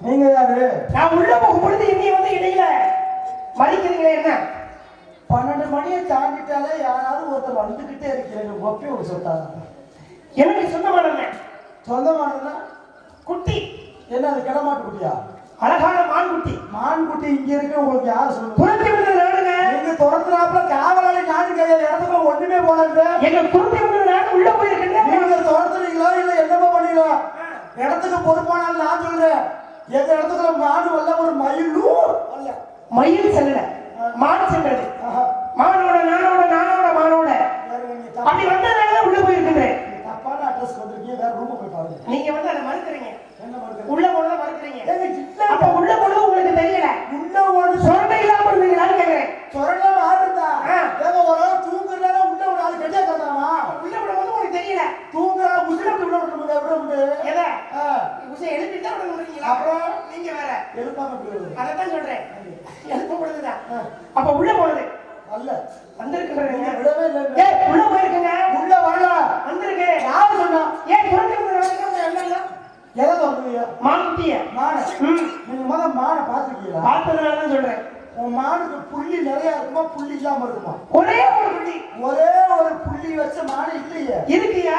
நீங்க யாரு? நான் உள்ள போகும் பொழுது என்னைய வந்து இடையில மதிக்கிறீங்களே என்ன? பன்னெண்டு மணியை தாண்டிட்டாலே யாராவது ஒருத்தர் வந்துகிட்டே இருக்கிறீங்க ஒப்பி ஒரு சொல்லிட்டாங்க எனக்கு சொந்தமானவன். சொந்தமானதுன்னா குட்டி. என்ன அது கிடமாட்டு குட்டியா? அழகான மான் குட்டி மான் குட்டி இங்க இருக்கு உங்களுக்கு யார் சொல்லுங்க துரத்தி விடுறது நாடுங்க. நீங்க துரத்துறாப்புல காவலாளி நாடு கையா இடத்துக்குள்ள ஒண்ணுமே போனது எங்க துரத்தி விடுறது நாடு உள்ள போயிருக்கேன் நீங்க துரத்துறீங்களோ இல்ல என்னமோ பண்ணீங்களோ? இடத்துக்கு பொறுப்பானாலும் நான் சொல்றேன். எங்க இடத்துக்குள்ள மாடு வரல ஒரு மயிலும் வரல மயில் செல்லல. மான் சென்றது. மானோட நானோட நானோட மானோட அப்படி வந்ததுனால உள்ள போயிருக்கின்றேன் நீங்க தப்பான அட்ரஸ் வந்திருக்கீங்க வேற ரூம் போய் பாருங்க நீங்க வந்து அதை மறுக்கிறீங்க உள்ள போனதை மறுக்கிறீங்க அப்ப உள்ள போனது உங்களுக்கு தெரியல. உள்ள ஒரு சொரணை இல்லாம இருந்தீங்களான்னு கேக்குறேன். சொரணம் ஆடுதா ஆ. ஏங்க ஒரு ஆள் தூங்குறதா உள்ள ஒரு ஆள் கட்டியா கட்டாமா உள்ள விடும்போது உங்களுக்கு தெரியல தூங்குறா உசுரட்டு உள்ள விட்டு முடியாது விட முடியாது எதை? ஆ. உசை எழுப்பி தான் விட முடியுங்களா அப்புறம்? நீங்க வேற. எழுப்பாம விடுறது அதைத்தான் சொல்றேன். எழுப்ப பொழுதுதான் அப்ப உள்ள போனது. அல்ல. வந்திருக்குன்றீங்க நீங்க விடவே இல்லை. உள்ள போயிருக்குங்க. உள்ள வரல. வந்திருக்கு. யாரு சொன்னா? ஏன் துரத்தி விடுறது எதை சொல்றீங்க மான்குட்டிய மானை. நீங்க முத மானை பாத்துருக்கீங்களா பார்த்ததுனால தான் சொல்றேன். உன் மானுக்கு புள்ளி நிறைய இருக்குமா? புள்ளி இல்லாம இருக்குமா? ஒரே ஒரு குட்டி ஒரே ஒரு புள்ளி வச்ச மானு இல்லையே. இருக்குயா?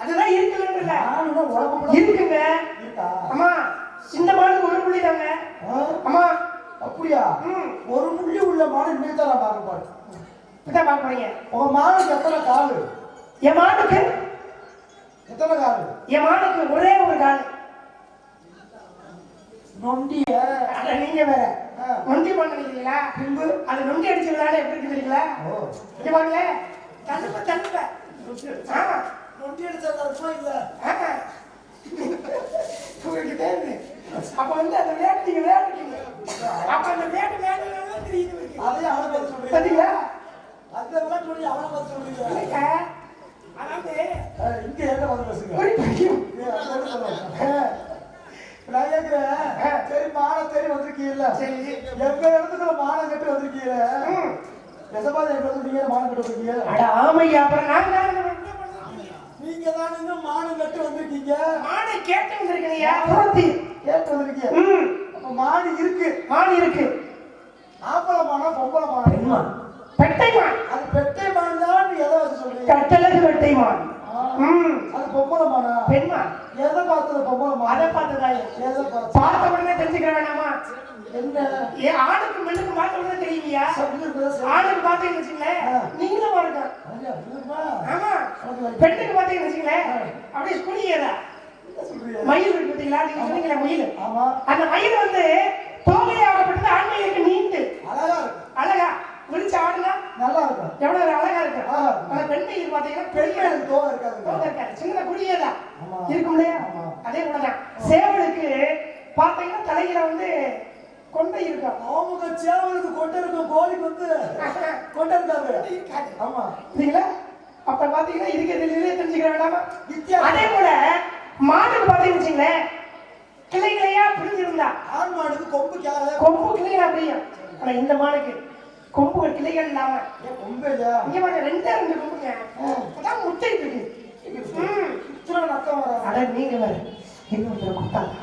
அதுதான் கூட இருக்குங்க. இருக்கா? அம்மா சின்ன மானுக்கு ஒரு புள்ளி தாங்க? அம்மா. அப்படியா? ஒரு புள்ளி உள்ள மாடு தான் நான் பார்க்க போறேன். இதான் பார்க்க போறீங்க. உங்க மானுக்கு எத்தனை காலு? என் மானுக்கு எத்தனை காலு? என் மானுக்கு ஒரே ஒரு கால். நொண்டிய? அட நீங்க வேற. நொண்டி பண்ண நினைக்கிறீங்களா பின்பு? அது நொண்டி அடிச்சு விளையாட எப்படி இருக்கு தெரியுங்களா ஓ. இங்க பாருங்க தள்ளுப்ப தள்ளுப்ப. ஆமா நொண்டி அடிச்சது இல்ல ஆமா. அப்ப வந்து அந்த வேட்டி நீங்க விளையாடுறீங்க அப்ப அந்த விளையாட்டு விளையாடுறதுனால தெரியுது உங்களுக்கு. அதையும் அவனை பார்த்து சொல்றீங்க பாத்தீங்களா அந்த விளையாட்டு சொல்லி அவனை பார்த்து சொல்றீங்க இல்லைங்க. அதாவது ஆ, இங்க என்ன பார்த்து பேசுங்க ஒரு பையன் ஏய், அது என்ன சொல்லுவாங்க? நான் கேக்குறேன் சரி மானம் தேடி வந்திருக்கீங்கல்ல சரி எங்க இடத்துக்குள்ள மானம் கட்டி வந்திருக்கீங்க ம். எசபாத எங்க வந்திருக்கீங்க மானம் கட்டி வந்திருக்கீங்க அட ஆமையா அப்புறம் நான் தான் இந்த மாதிரி பண்ணணும். நீங்க தான் இந்த மானம் கட்டி வந்திருக்கீங்க. மானை கேட்டு வந்திருக்கீங்க புறத்தி கேட்டு வந்திருக்கீங்க. ம். அப்ப மாடு இருக்கு. மான் இருக்கு. ஆம்பளை மானம் பொம்பளை பெட்டை மான் அது பெட்டை மான் தான் எதை வச்சு சொல்றீங்க? கட்டழகு பெட்டை மான் ம். அது பொம்பளை மானா பெண்மான் எதை பார்த்தது பொம்பளை மான் அதை எதை பார்த்து பார்த்த உடனே தெரிஞ்சுக்க வேணாமா? என்ன ஏ ஆணுக்கு பெண்ணுக்கு பார்த்த உடனே தெரியுமியா. ஆணுக்கு பார்த்தீங்கன்னு வச்சுங்களேன். நீங்களும் இல்லம்மா. ஆமா. பெண்ணுக்கு பார்த்தீங்கன்னு வச்சுங்களேன் அப்படியே சொல்றீங்க? மயில் இருக்கு பார்த்தீங்களா? நீங்க சொன்னீங்களே மயில். அந்த மயில் வந்து தோகையாகப்பட்டது ஆண்மையிலுக்கு நீண்டு. அழகா அழகா. விரிச்சு ஆடுனா நல்லா இருக்கும். எவ்வளவு அழகா இருக்கு. ஆ. அந்த பெண் மயில் பாத்தீங்கன்னா எனக்கு தோக இருக்காதுங்க. தோகை இருக்காது. சின்ன குடியதா. இருக்கும் இல்லையா. அதே போலதான். சேவலுக்கு பாத்தீங்கன்னா தலையில வந்து கொண்டை இருக்கும் அவங்க சேவலுக்கு கொண்டு இருக்கும். கோழிக்கு வந்து கொண்டு இருக்காது. ஆமா. சரிங்களா அப்ப பாத்தீங்கன்னா இதுக்கு இதுலயே தெரிஞ்சுக்க வேண்டாமா. அதே போல மாட்டுக்கு பாத்தீங்கன்னு கிளை கிளையா பிரிஞ்சிருந்தா ஆண் மாடுக்கு கொம்பு கேள கொம்பு கிளையா பிரியும் ஆனா இந்த மானுக்கு கொம்புகள் கிளைகள் இல்லாம. கொம்பு இங்க பாருங்க ரெண்டே ரெண்டு கொம்புங்க. அதான் முட்டைட்டு இருக்கு அட நீங்க வேற இன்னொருத்தர கொடுத்தாங்க.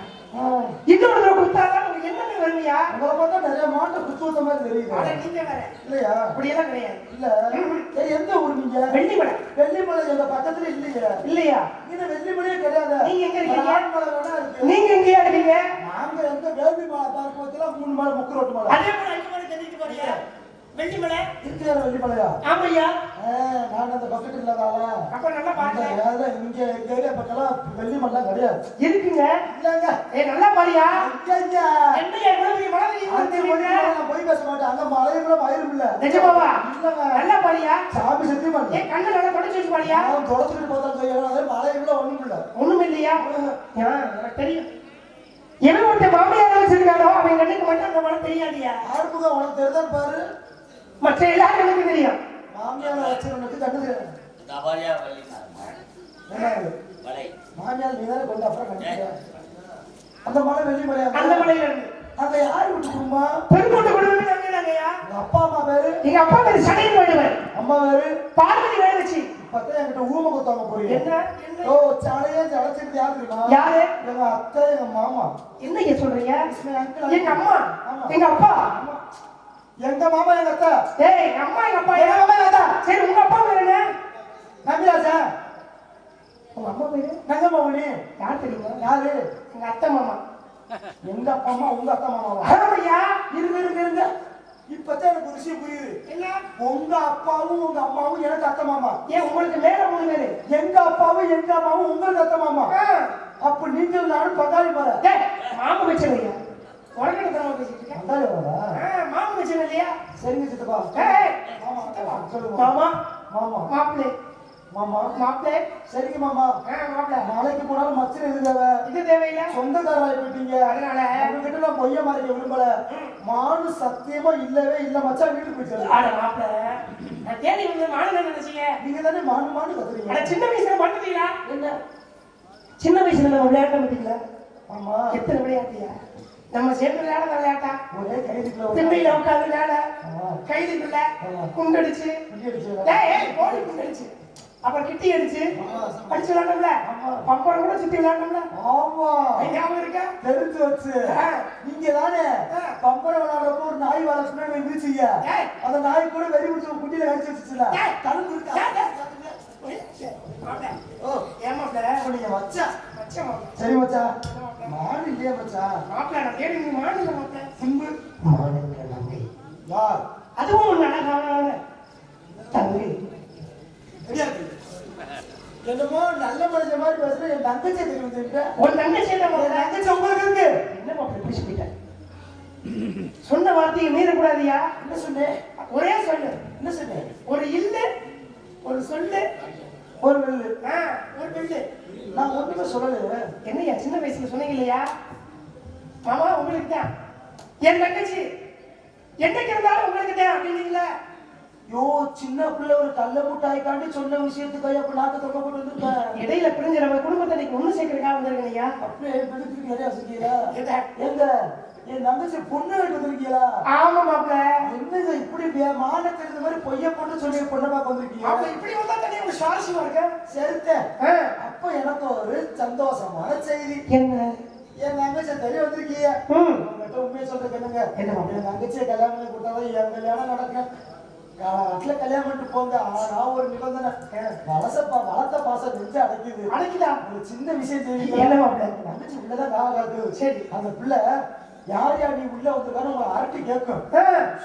இன்னொருத்தர கொடுத்தாதான் என்னன்னு வருவியா? உங்களை பார்த்தா நிறைய மாட்டை குத்து வந்த மாதிரி தெரியுது. அட நீங்க வேற. இல்லையா? அப்படியெல்லாம் கிடையாது. இல்ல. சரி எந்த ஊர் நீங்க? வெள்ளிமலை. வெள்ளிமலை எங்க பக்கத்துல இல்லையே. இல்லையா? இது வெள்ளிமலையே கிடையாது. நீங்க எங்க இருக்கீங்க? வேணா இருக்கு. நீங்க எங்கேயா இருக்கீங்க? நாங்க எங்க வேள்வி மலை பார்க்கறதுல மூணு மலை முக்கு ரோட்டு மலை. அதே போல அஞ்சு மலை தெரிவிக்க போறீங்க வெள்ளிமலை இருக்கிற வெள்ளிமலையா ஆமையா? நான் அந்த பக்கத்து இல்லாதால அப்ப நல்லா பாருங்க. இங்க எங்க ஏரியா பக்கம்லாம் வெள்ளிமலைலாம் கிடையாது. இருக்குங்க. இல்லங்க. ஏ நல்லா பாரியா ஐயா என்னையா இவ்வளவு பெரிய மலை அந்த தெரியுமா வெள்ளிமலை நான் போய் பேச மாட்டேன். கூட மயிரும் இல்ல. நிஜமாவா? இல்லங்க. நல்லா பாரியா சாமி சத்தியமா ஏ கண்ணு நல்லா தொடச்சு வச்சு பாரியா நான் தொடச்சிட்டு பார்த்தா செய்யணும் அதே மலையும் கூட ஒண்ணும் இல்ல. ஒண்ணும் இல்லையா? எனக்கு தெரியும். எவன் ஒருத்தன் மாமியார் வச்சிருக்கானோ அவன் கண்ணுக்கு மட்டும் அந்த மலை தெரியாதியா? ஆறுமுகம் உனக்கு தெரிதான் பாரு? மற்ற எல்லாரும் கண்ணுக்கு தெரியும். மாமியார் என்ன இது? மலை மாமியார் நீ தானே கொண்டு அப்புறம் கண்டிப்பா. அந்த மலை வெள்ளிமலையா அந்த மலையில இருந்து அங்க யார் வீட்டு குடும்பம்? குடும்பம் அப்பா அம்மா பேரு? எங்க அப்பா பேரு சடையன் வேடுவர் அம்மா பேரு? பார்வதி என்கிட்ட ஊம குத்தாம போறீங்க. என்ன? என்ன? ஓ சாலையே அடைச்சிட்டு யாரு தெரியுமா? யாரு? எங்க அத்தை எங்க மாமா. என்னங்க சொல்றீங்க. எங்க அம்மா. எங்க அப்பா. எங்க மாமா எங்க அத்தை ஏய் எங்க அம்மா எங்க அப்பா எங்க மாமா எங்க அத்தை சரி உங்க அப்பா பேர் என்ன? நம்பிராஜா உங்க அம்மா பேரு? நங்க மாமணி யார் தெரியுமா? யாரு? எங்க அத்தை மாமா. எங்க அப்பா அம்மா உங்க அத்தை மாமாவா ஆமாய்யா இருங்க இருங்க இருங்க. இப்பதான் எனக்கு ஒரு விஷயம் புரியுது. என்ன? உங்க அப்பாவும் உங்க அம்மாவும் எனக்கு அத்தை மாமா. ஏன் உங்களுக்கு மேல மூணு பேரு? எங்க அப்பாவும் எங்க அம்மாவும் உங்களுக்கு அத்தை மாமா. அப்ப நீங்கள் நானும் பங்காளி பாரு டேய் மாமா வச்சிருக்கீங்க உடனே தரமா பேசிட்டு இருக்கேன். பாரா ஆ, மாமா வச்சிருக்க இல்லையா? சரிங்க சித்தப்பா. ஏய் மாமா சொல்லுங்க மாமா மாமா மாப்பிளே மாமா. மாப்பிளே சரிங்க மாமா. ஆ மாப்பிள நாளைக்கு போனாலும் மச்சன் எது தேவை? இது தேவையில்லை. சொந்தக்காரராய் போயிட்டீங்க. அதனால. உங்ககிட்ட நான் பொய்ய மாறிக்க விரும்பல. மானு சத்தியமா இல்லவே இல்ல மச்சான் வீட்டுக்கு போயிட்டு அட மாப்பிள நான் தேடி வந்து மானு நினைச்சீங்க? நீங்க தானே மானு மானு கத்துறீங்க. அட சின்ன வயசுல பண்ணுவீங்களா என்ன? சின்ன வயசுல நம்ம விளையாட்ட மாட்டீங்களா? ஆமா. எத்தனை விளையாட்டியா? நம்ம சேர்ந்து விளையாட விளையாட்டா? திண்ணையில உட்காந்து விளையாட? ஆமா. குண்டடிச்சு. அடிச்சு கோழி குண்டடிச்சு. அப்புறம் கிட்டி அடிச்சு. அடிச்சு விளையாண்டோம்ல. பம்பரம் கூட சுத்தி விளையாண்டோம்ல? ஆமா. ஞாபகம் இருக்கா? தெரிஞ்சு வச்சு. நீங்க தானே ஆ. பம்பர விளையாடுறப்போ ஒரு நாய் வளர்க்கணும்னு இருந்துச்சுங்க ஏய். அந்த நாய் கூட வெறி பிடிச்ச குட்டியில கடிச்சு வச்சுச்சுல ஏய். கழுப்பு இருக்கா அப்ப நீங்க வச்சா சரி மச்சான் மாடு இல்லையே மச்சான் மாப்பிள நான் தேடி நீ மாநில மாப்பிள சிம்பு. மாநில நம்பி யார்? அதுவும் அழகான தங்கை இருக்கு. என்னமோ நல்ல மனுஷன் மாதிரி பேசுற என் தங்கச்சி உன் தங்கச்சி தங்கச்சி உங்களுக்கு இருக்கு. என்ன மாப்பிள இப்படி சொல்லிட்ட? சொன்ன வார்த்தையை மீறக்கூடாதியா? என்ன சொன்னேன் ஒரே சொல்லு. என்ன சொன்னேன் ஒரு இல்லு ஒரு சொல்லு. ஒரு ஆ, ஒரு பில்லு நான் ஒண்ணுமே சொல்லல. என்னய்யா சின்ன வயசுல சொன்னீங்க இல்லையா மாமா உங்களுக்கு தான் என் தங்கச்சி என்னைக்கு இருந்தாலும் உங்களுக்கு தான் அப்படின்னீங்களே யோ சின்ன பிள்ளை ஒரு கள்ள முட்டாய்க்காண்டி சொன்ன விஷயத்துக்கு அப்ப நாக்கு தொங்க போட்டு வந்திருக்கேன் இடையில பிரிஞ்சு நம்ம குடும்பத்தை ஒண்ணு சேர்க்கறதுக்காக வந்திருக்கீங்க ஐயா? அப்படியே நிறைய எதை? எங்க என் தங்கச்சி பொண்ணு எடுத்து வந்திருக்கீங்களா? ஆமா மாப்பிள. என்னங்க இப்படி வே- மானத்தை இந்த மாதிரி பொய்ய போட்டு சொல்லி பொண்ணை பார்க்க வந்திருக்கீங்க? இப்படி வந்தா தனியா ஒரு சுவாரஸ்யமா இருக்கு? சரித்த அப்ப எனக்கு ஒரு சந்தோஷமான செய்தி. என்ன? என் தங்கச்சி தெரிய வந்திருக்கீங்க. உங்ககிட்ட உண்மையை என்னங்க என்ன மாப்பிள? என் தங்கச்சியை கல்யாணம் கொடுத்தாதான் என் கல்யாணம் நடக்கும். காலத்துல கல்யாணம் பண்ணிட்டு போங்க. ஆனா ஒரு நிபந்தனை. வளசப்பா வளர்த்த பாசம் நெஞ்சு அடைக்குது. அடைக்குதா? ஒரு சின்ன விஷயம் என்ன தெரியுங்க மாப்பிள? தங்கச்சி உள்ளதான் காக்குது சரி. அந்த பிள்ளை யார் யார் நீ உள்ள வந்திருக்காரு உங்க அரட்டி கேட்கும்.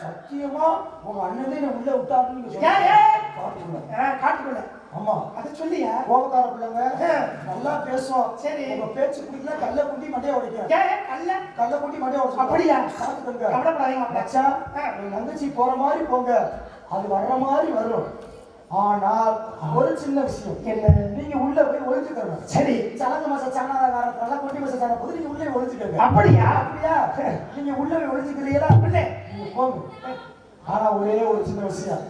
சத்தியமா உங்க அண்ணனே நீ உள்ள விட்டாருன்னு நீங்க சொல்லுங்க. காட்டுக்குள்ள ஆமா. அதை சொல்லியா? கோபக்கார பிள்ளைங்க. நல்லா பேசும் சரி. உங்க பேச்சு பிடிக்கல கல்ல குட்டி மண்டைய உடைக்கும் கல்ல. கல்ல குட்டி மண்டைய உடைச்சு அப்படியா? பாத்துக்கோங்க கவலைப்படாதீங்க. மச்சான் தங்கச்சி போற மாதிரி போங்க. அது வர்ற மாதிரி வரும். ஆனால் ஒரு சின்ன விஷயம். என்ன நீங்க உள்ள போய் ஒளிஞ்சுக்கணும் சரி. சலங்க மாச சனாதாரத்தால கொட்டி மாச சன போது நீங்க உள்ளே ஒளிஞ்சுக்கங்க. அப்படியா? அப்படியா? நீங்க உள்ள போய் ஒளிஞ்சுக்கிறீங்களா உள்ளே. நீங்க போங்க ஆனா ஒரே ஒரு சின்ன விஷயம்.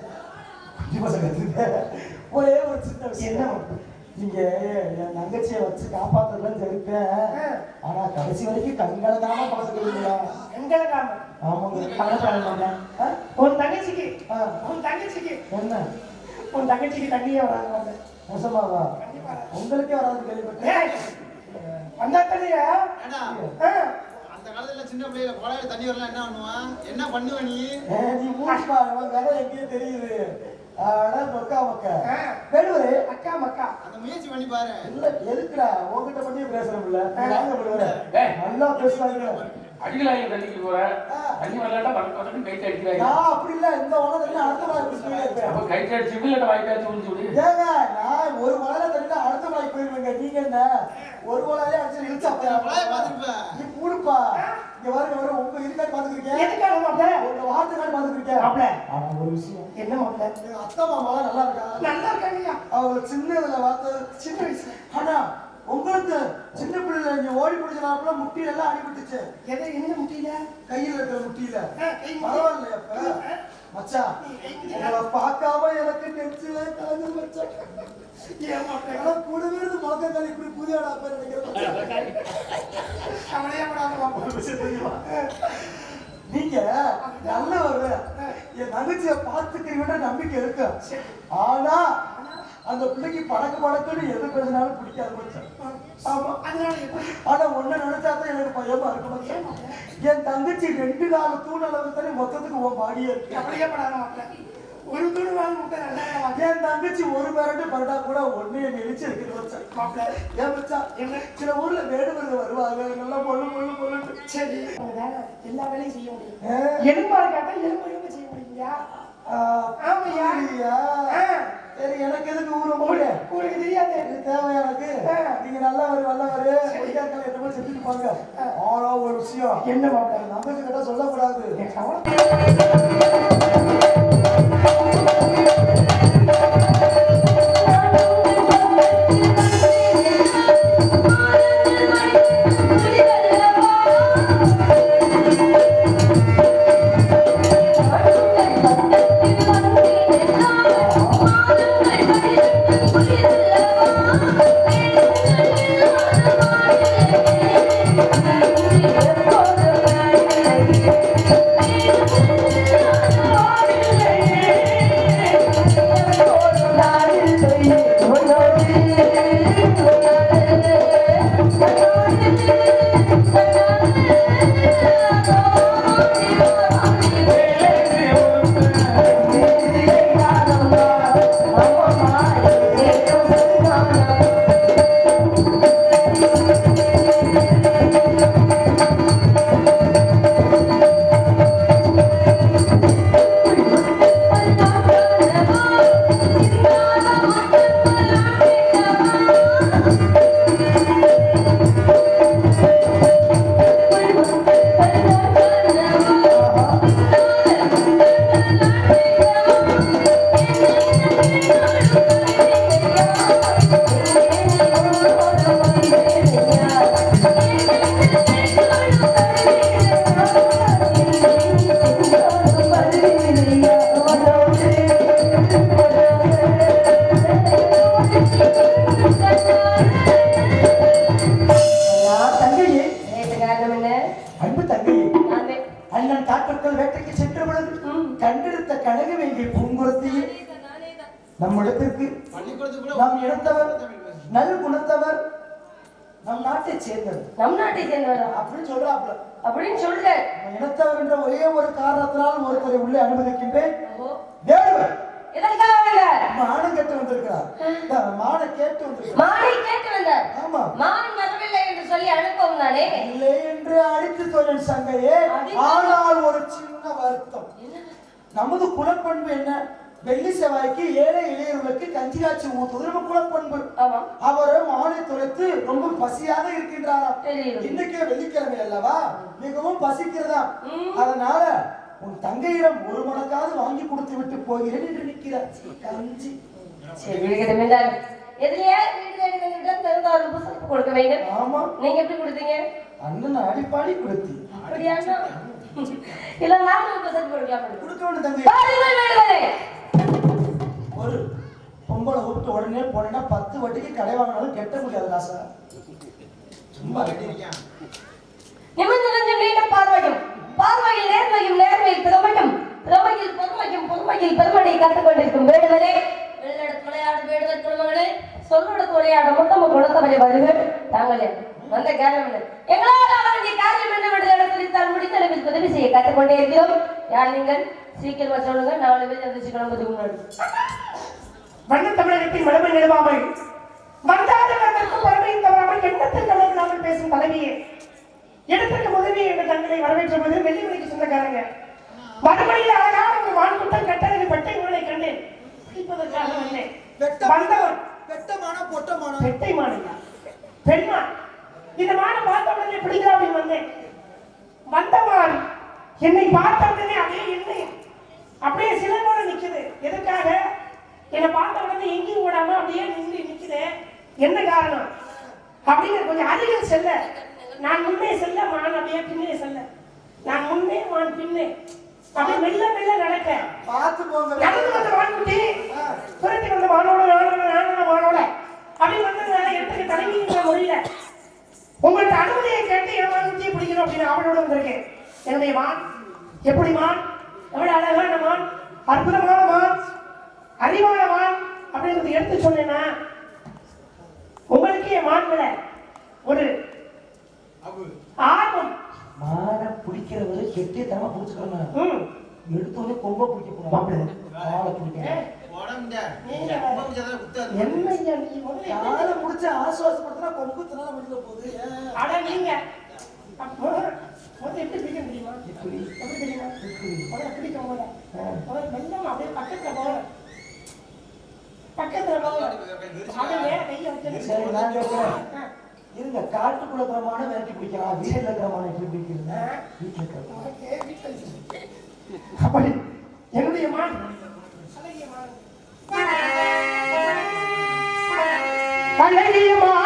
குட்டி இருக்கு. ஒரே ஒரு சின்ன விஷயம். என்ன? நீங்க என் தங்கச்சியை வச்சு ஜெயிப்பேன் ஆ. ஆனா கடைசி வரைக்கும் கண்களதாம பாத்துக்கிறீங்களா எங்களுக்காம ஆமாங்க. கவலைப்படாதீங்க ஆ? உன் தங்கச்சிக்கு. உன் தங்கச்சிக்கு. என்ன? உன் தங்கச்சிக்கு தண்ணியே வராது. மோசமாவா. உங்களுக்கே வராது கேள்விப்பட்டேன். வந்தா தண்ணியா? அந்த காலத்துல சின்ன பிள்ளைல குழாயில தண்ணி வரலாம் என்ன பண்ணுவான் என்ன பண்ணுவ நீ? நீ உன் கதை எங்கேயோ தெரியுது. ஆனா மக்கா மக்கா. வேணுவரே அக்கா மக்கா. அந்த முயற்சி பண்ணி பாரு. இல்ல எதுக்குடா? உன்கிட்ட பண்ணி பேசுறோம்ல விடுவரே ஏய். நல்லா பேசுவாங்க அடிக்கலாங்க தண்ணிக்கு போற. ஆ. தண்ணி வரலாட்டா பறக்க பறக்க கைட்டு அடிக்கிறாங்க. நான் அப்படி இல்ல இந்த உலகத்துல அடுத்த மலை போய் இருப்பேன். அப்ப கைட்டு அடிச்சு இல்ல வாய்க்காச்சு உழிச்சு விடு ஏங்க நான் ஒரு மலையில தண்ணி அடுத்த மலைக்கு போயிருவேங்க நீங்க என்ன? ஒரு மலையிலே அடிச்சு. நீ கூடுப்பா இங்க வருங்க வர உங்க இருக்கான்னு எதுக்காக மாப்பிள உங்க வார்த்தைக்கான்னு பாத்துக்கிருக்கேன் மாப்பிள ஆனா ஒரு விஷயம். என்ன மாப்பிள எங்க அத்தை மாமாலாம் நல்லா இருக்கா? நல்லா இருக்காங்கய்யா. அவங்க சின்னதுல பார்த்து சின்ன வயசுல ஆனா உங்களுக்கு சின்ன பிள்ளைல நீங்க ஓடி பிடிச்சனாப்புல முட்டியில எல்லாம் அடிபட்டுச்சு. எதை என்ன முட்டியில? கையில இருக்கிற முட்டியில. பரவாயில்லையா அப்ப. மச்சான் உங்களை பார்க்காம எனக்கு நெஞ்சில மாப்பிள ஆனா கூடவே இருந்து முழக்க காலி இப்படி நினைக்கிறேன் மாப்பிள ஒரு விஷயம் தெரியுமா? நீங்க நல்லவர் என் தங்கச்சிய பார்த்துக்கிறீங்கன்ற நம்பிக்கை இருக்கு. ஆனா அந்த பிள்ளைக்கு படக்கு படக்குன்னு எது பேசினாலும் பிடிக்காது மச்சான் ஆமா அதனால ஆனா ஒண்ணு நினைச்சா தான் எனக்கு பயமா இருக்கு மச்சான் என் தங்கச்சி ரெண்டு நாலு தூண் அளவு தானே மொத்தத்துக்கு உன் பாடியே இருக்கு. அப்படியே படாத மாட்டேன் ஒரு துணி வாங்கி மாட்டேன் என் தங்கச்சி ஒரு பேரண்டு பரட்டா கூட ஒண்ணு என்னை இழிச்சு இருக்குது மாப்பிள்ள ஏன் என்ன? சில ஊர்ல வேடுவர்கள் வருவாங்க. நல்லா பொண்ணு பொண்ணு பொண்ணு சரி. எல்லா வேலையும் செய்ய முடியும். எலும்பா இருக்காட்டா எலும்பு எலும்பு செய்ய முடியுங்களா ஆமாய்யா. ஆ. சரி எனக்கு எதுக்கு ஊர் உங்களுக்கு உங்களுக்கு தெரியாது. இது தேவை எனக்கு. நீங்க நல்லவர் நல்லவர் பொய்யாக்கள் என்னமோ செஞ்சுட்டு போங்க ஆனா ஒரு விஷயம் என்ன மாப்பிள்ள நம்பிக்கை கிட்ட சொல்லக்கூடாது சேர்ந்தவர் நம் நாட்டை சேர்ந்தவரா? அப்படின்னு சொல்றாப்ல அப்படின்னு சொல்ற. நம்ம இனத்தவர் என்ற ஒரே ஒரு காரணத்தினால் ஒருத்தரை உள்ளே அனுமதிக்கின்றேன்? மானம் கேட்டு வந்திருக்கிறார். மானம் கேட்டு வந்திருக்கிறார். மானை கேட்டு வந்தார். ஆமா. மான் வரவில்லை என்று சொல்லி அனுப்பவும் தானே? இல்லை என்று அடித்து சொன்னேன் சங்கையே ஆனால் ஒரு சின்ன வருத்தம். நமது குலப்பண்பு என்ன? வெள்ளி செவ்வாய்க்கு ஏழை இளையர்களுக்கு கஞ்சி காய்ச்சி ஊத்துவது நம்ம குலப்பண்பு. அவர் மானை துளைத்து ரொம்ப பசியாக இருக்கின்றாராம். இன்னைக்கே வெள்ளிக்கிழமை அல்லவா மிகவும் பசிக்கிறதா. அதனால உன் தங்கையிடம் ஒரு மடக்காவது வாங்கி கொடுத்து விட்டு போகிறேன் என்று நிற்கிறார் கஞ்சி புத்தகம் கொடுக்க வேண்டும். ஆமா நீங்க எப்படி கொடுத்தீங்க? அண்ணன் அடிப்பாடி கொடுத்தி அப்படியாண்ணா? இல்ல நானும் புத்தகம் கொடுக்கலாம். கொடுக்க வேண்டும். ஒரு பொம்பளை கூப்பிட்டு உடனே போனேன்னா பத்து வட்டிக்கு கடை வாங்கினாலும் கெட்ட முடியாது ராசா சும்மா கட்டிருக்கேன் நிமிர்ந்து நின்று நீண்ட பார்வையும் பார்வையில் நேர்மையும் நேர்மையில் திறமையும் திறமையில் பொறுமையும் பொறுமையில் பெருமனை கற்றுக்கொண்டிருக்கும் வேடுவரே வெள்ளெடுத்து விளையாடு வேடுவர் குடும்பங்களே சொல்லெடுத்து விளையாட முத்தம குணத்தவரை வருகள் தாங்களே வந்த காரணம் என்ன? எங்களால் அவருடைய காரியம் என்னவென்று இடத்தில் முடிந்த அளவில் உதவி செய்ய கற்றுக்கொண்டே இருக்கிறோம். யார் நீங்கள்? சீக்கிரமா சொல்லுங்க நாலு பேர் எந்திரிச்சு கிளம்புறதுக்கு முன்னாடி. வண்ண தமிழகத்தின் வளமை நிறுவாமல் வந்தாத வந்தற்கு வறுமையும் தவறாமல் எண்ணத்தில் கலந்தாமல் பேசும் தலைவியே. இடத்திற்கு உதவி என்ற தங்களை வரவேற்ற போது வெள்ளிமணிக்கு சொந்தக்காரங்க. மறுபடியில் அழகான ஒரு மான் கூட்டம் கட்டழகு பெட்டை உங்களை கண்டேன். பிடிப்பதற்காக வந்தேன். வந்தவன் வெட்டமான பொட்டமான பெட்டை மானையா பெண்மான். இந்த மானை பார்த்த உடனே பிடிக்கிறா அப்படின்னு வந்தேன். வந்த மான் என்னை பார்த்த உடனே அதே என்னை அப்படியே சிலம்போட நிக்குது எதுக்காக என்னை பார்த்த உடனே எங்கேயும் ஓடாம அப்படியே நின்று நிக்குது என்ன காரணம்? அப்படின்னு கொஞ்சம் அருகில் செல்ல. நான் முன்னே செல்ல மான் அப்படியே பின்னே செல்ல. நான் முன்னே மான் பின்னே. அப்படியே மெல்ல மெல்ல நடக்க. பார்த்து நடந்து வந்த மான்குட்டி துரத்தி வந்த மானோட நானோட நானோட மானோட. அப்படி வந்ததுனால இடத்துக்கு தலைமைங்கிற முறையில உங்கள்ட்ட அனுமதியை கேட்டு என் மான்குட்டியை பிடிக்கணும் அப்படின்னு அவளோட வந்திருக்கேன். என்னுடைய மான் எப்படி மான்? எவ்வளவு அழகான மான் அற்புதமான மான். அறிவான மான் அப்படின்றத எடுத்து சொன்னேன்னா உங்களுக்கு மான் மேல ஒரு ஆர்வம். மானை பிடிக்கிறவரு கெட்டித்தனமா பிடிச்சுக்கிறேன் ம். எடுத்தோடனே கொம்ப பிடிக்க மாப்பிள்ளை. போனோம் ஆளை பிடிக்க. உடம்புடா நீங்க ரொம்ப முடியாத குத்தாது என்ன ஐயா நீ முதல்ல என்ன காலை முடிச்சு ஆசுவாசப்படுத்தினா கொம்பு தினால முடியல போகுது ஏன்? அட நீங்க. அப்போ முதல்ல எப்படி பிடிக்க முடியுமா? இருங்க காட்டுக்குள்ள இருக்கிற மானை விரட்டி பிடிக்கலாம். வீட்டுல எப்படி. அப்படி என்னுடைய மான். மான்.